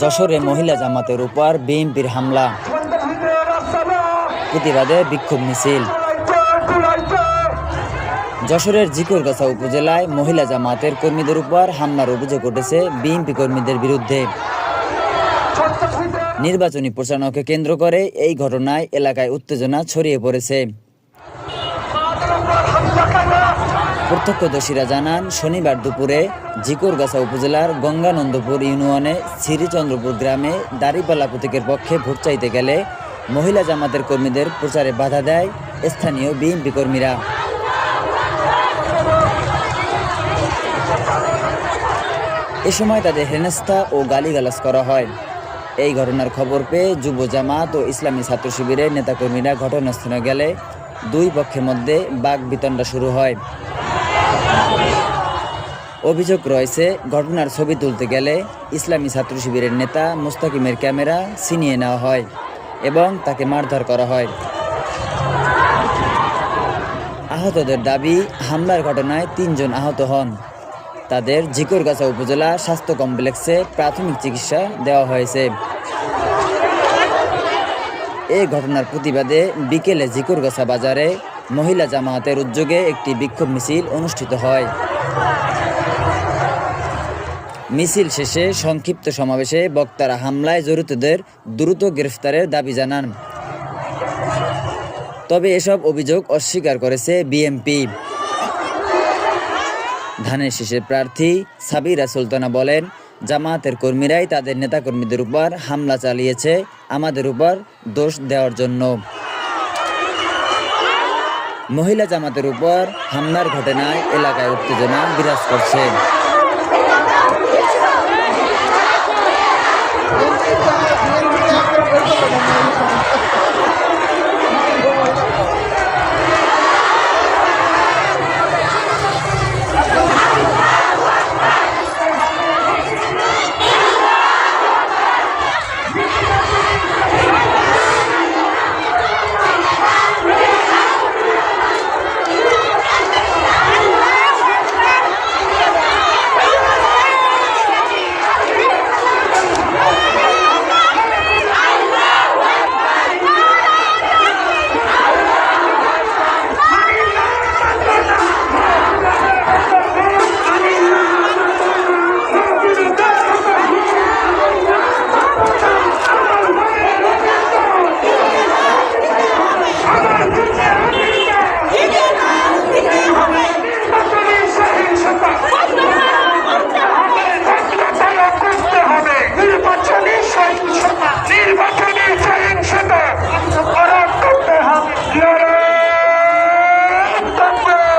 যশোরে মহিলা জামাতের উপর বিএনপির হামলা। প্রতিবাদে বিক্ষোভ মিছিল। যশোরের জিকরগাছা উপজেলায় মহিলা জামাতের কর্মীদের উপর হামলার অভিযোগ উঠেছে বিএনপি কর্মীদের বিরুদ্ধে। নির্বাচনী প্রচারণাকে কেন্দ্র করে এই ঘটনায় এলাকায় উত্তেজনা ছড়িয়ে পড়েছে। প্রত্যক্ষদর্শীরা জানান, শনিবার দুপুরে জিকরগাছা উপজেলার গঙ্গানন্দপুর ইউনিয়নে শ্রীচন্দ্রপুর গ্রামে দাড়িপাল্লা প্রতীকের পক্ষে ভোট চাইতে গেলে মহিলা জামাতের কর্মীদের প্রচারে বাধা দেয় স্থানীয় বিএনপি কর্মীরা। এ সময় তাদের হেনস্থা ও গালিগালাজ করা হয়। এই ঘটনার খবর পেয়ে যুব জামাত ও ইসলামী ছাত্র শিবিরের নেতাকর্মীরা ঘটনাস্থলে গেলে দুই পক্ষের মধ্যে বাঘ বিতণ্ডা শুরু হয়। অভিযোগ রয়েছে, ঘটনার ছবি তুলতে গেলে ইসলামী ছাত্র শিবিরের নেতা মুস্তাকিমের ক্যামেরা ছিনিয়ে নেওয়া হয় এবং তাকে মারধর করা হয়। আহতদের দাবি, হামলার ঘটনায় তিনজন আহত হন। তাদের জিকরগাছা উপজেলা স্বাস্থ্য কমপ্লেক্সে প্রাথমিক চিকিৎসা দেওয়া হয়েছে। এই ঘটনার প্রতিবাদে বিকেলে জিকরগাছা বাজারে মহিলা জামায়াতের উদ্যোগে একটি বিক্ষোভ মিছিল অনুষ্ঠিত হয়। মিছিল শেষে সংক্ষিপ্ত সমাবেশে বক্তারা হামলায় জড়িতদের দ্রুত গ্রেফতারের দাবি জানান। তবে এসব অভিযোগ অস্বীকার করেছে বিএমপি ধানের শীষের প্রার্থী সাবিরা সুলতানা বলেন জামায়াতের কর্মীরাই তাদের নেতাকর্মীদের উপর হামলা চালিয়েছে, আমাদের উপর দোষ দেওয়ার জন্য। মহিলা জামাতের উপর হামলার ঘটনায় এলাকায় উত্তেজনা বিরাজ করছে।